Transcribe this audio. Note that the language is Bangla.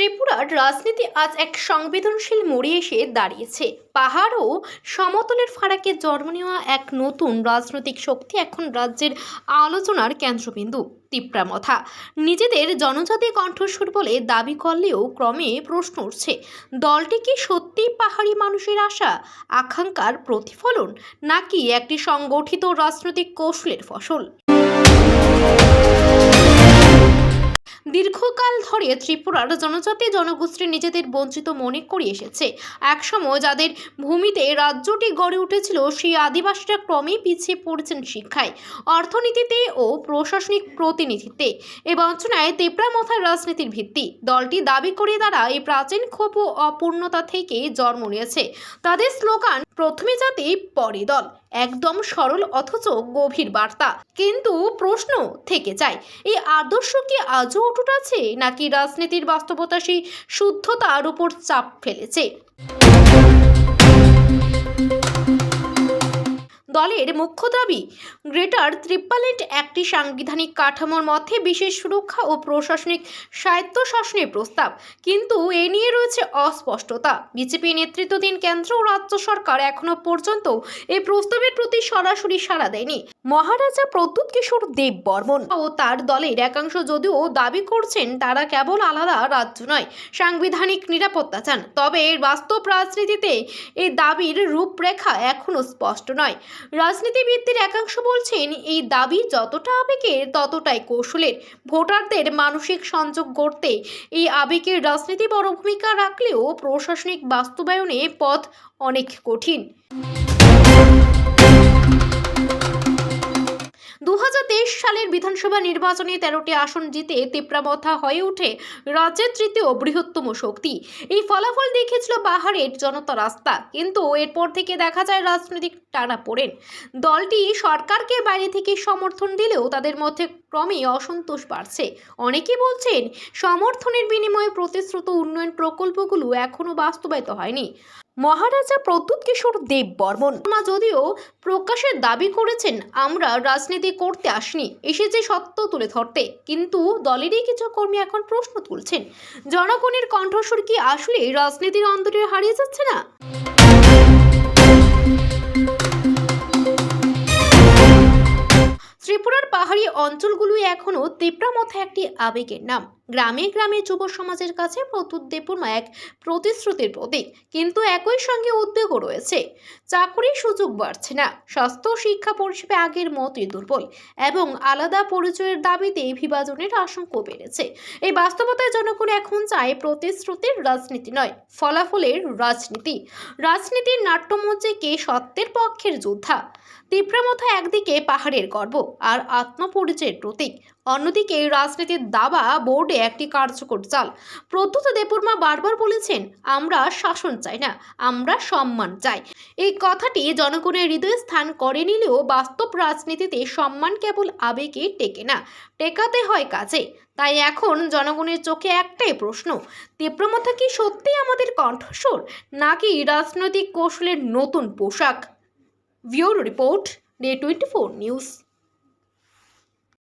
ত্রিপুরার রাজনীতি আজ এক সংবেদনশীল মোড়ে এসে দাঁড়িয়েছে। পাহাড় ও সমতলের ফারাকে জন্ম নেওয়া এক নতুন রাজনৈতিক শক্তি এখন রাজ্যের আলোচনার কেন্দ্রবিন্দু তিপ্রামথা নিজেদের জনজাতি কণ্ঠস্বর বলে দাবি করলেও ক্রমে প্রশ্ন উঠছে, দলটি কি সত্যি পাহাড়ি মানুষের আশা, আকাঙ্ক্ষার প্রতিফলন, নাকি একটি সংগঠিত রাজনৈতিক কৌশলের ফসল? ধরে ত্রিপুরার জনজাতি জনগোষ্ঠী নিজেদের বঞ্চিত মনে করে এসেছে। একসময় যাদের ভূমিতে রাজ্যটি গড়ে উঠেছিল, সেই আদিবাসীরা ক্রমেই পিছিয়ে পড়েছেন শিক্ষায়, অর্থনীতিতে ও প্রশাসনিক প্রতিনিধিত্বে। এ বঞ্চনায় তেপড়ামথার রাজনীতির ভিত্তি। দলটি দাবি করে তারা এই প্রাচীন ক্ষোভ ও অপূর্ণতা থেকে জন্ম নিয়েছে। তাদের স্লোগান, প্রথমে জাতি পরে দল। একদম সরল অথচ গভীর বার্তা। কিন্তু প্রশ্ন থেকে যায়, এই আদর্শ কি আজও অটুট আছে, নাকি রাজনীতির বাস্তবতা সেই শুদ্ধতার উপর চাপ ফেলেছে? দলের মুখ্য দাবি, গ্রেটার ত্রিপালেন্ট একটি সাংবিধানিক কাঠামোর মধ্যে বিশেষ সুরক্ষা ও প্রশাসনিক স্বায়ত্তশাসনের প্রস্তাব। কিন্তু এ নিয়ে রয়েছে অস্পষ্টতা। বিজেপি নেতৃত্বাধীন কেন্দ্র ও রাজ্য সরকার এখনও পর্যন্ত এই প্রস্তাবের প্রতি সরাসরি সাড়া দেয়নি। মহারাজা প্রদ্যুৎ কিশোর দেব বর্মন ও তার দলের একাংশ যদিও দাবি করছেন, তারা কেবল আলাদা রাজ্য নয়, সাংবিধানিক নিরাপত্তা চান। তবে বাস্তব রাজনীতিতে এই দাবির রূপরেখা এখনও স্পষ্ট নয়। রাজনীতিবিদদের একাংশ বলছেন, এই দাবি যতটা আবেগের, ততটাই কৌশলের। ভোটারদের মানসিক সংযোগ গড়তে এই আবেগের রাজনীতি বড় ভূমিকা রাখলেও প্রশাসনিক বাস্তবায়নে পথ অনেক কঠিন। দু হাজার তেইশ সালের বিধানসভা নির্বাচনে তেরোটি আসন জিতে তিপ্রামথা হয়ে ওঠে রাজ্যের তৃতীয় বৃহত্তম শক্তি। এই ফলাফল দেখেছিল পাহাড়ের জনতা রাস্তা। কিন্তু এরপর থেকে দেখা যায় রাজনৈতিক টানা পড়েন। দলটি সরকারকে বাইরে থেকে সমর্থন দিলেও তাদের মধ্যে ক্রমে অসন্তোষ বাড়ছে। অনেকে বলছেন, সমর্থনের বিনিময়ে প্রতিশ্রুত উন্নয়ন প্রকল্পগুলো এখনও বাস্তবায়িত হয়নি। মহারাজা প্রদ্যুৎ কিশোর দেব বর্মন। যদিও প্রকাশের দাবি করেছেন, আমরা রাজনীতি করতে আসিনি, এসেছে সত্য তুলে ধরতে। কিন্তু দলেরই কিছু কর্মী এখন প্রশ্ন তুলছেন, জনগণের কণ্ঠস্বর কি আসলে রাজনীতির অন্তরে হারিয়ে যাচ্ছে না? পাহাড়ি অঞ্চলগুলো এখনও তেপড়ামথা একটি আবেগের নাম। গ্রামে গ্রামে যুব সমাজের কাছে প্রত্যুত দেববর্মা এক প্রতিশ্রুতির প্রতীক, কিন্তু একই সঙ্গে উদ্বেগও রয়েছে। চাকরির সুযোগ বাড়ছে না। স্বাস্থ্য শিক্ষা পরিষেবা আগের মতই দুর্বল এবং আলাদা পরিচয়ের দাবিতে বিভাজনের আশঙ্কা বেড়েছে। এই বাস্তবতায় জনগণ এখন চায় প্রতিশ্রুতির রাজনীতি নয়, ফলাফলের রাজনীতি। রাজনীতির নাট্যমঞ্চে কে সত্যের পক্ষের যোদ্ধা? তীব্রমথা একদিকে পাহাড়ের গর্ব, আর আত্মপরিচয়ের প্রতীক। অন্যদিকে রাজনীতির দাবা বোর্ডে একটি কার্যকর চাল। প্রদ্যুৎ দেববর্মা বারবার বলেছেন, আমরা শাসন চাই না, আমরা সম্মান চাই। এই কথাটি জনগণের হৃদয়ে স্থান করে নিলেও বাস্তব রাজনীতিতে সম্মান কেবল আবেগে টেকে না, টেকাতে হয় কাজে। তাই এখন জনগণের চোখে একটাই প্রশ্ন তীব্রমথা কি সত্যি আমাদের কণ্ঠস্বর, নাকি রাজনৈতিক কৌশলের নতুন পোশাক? Viewer report, day twenty four news.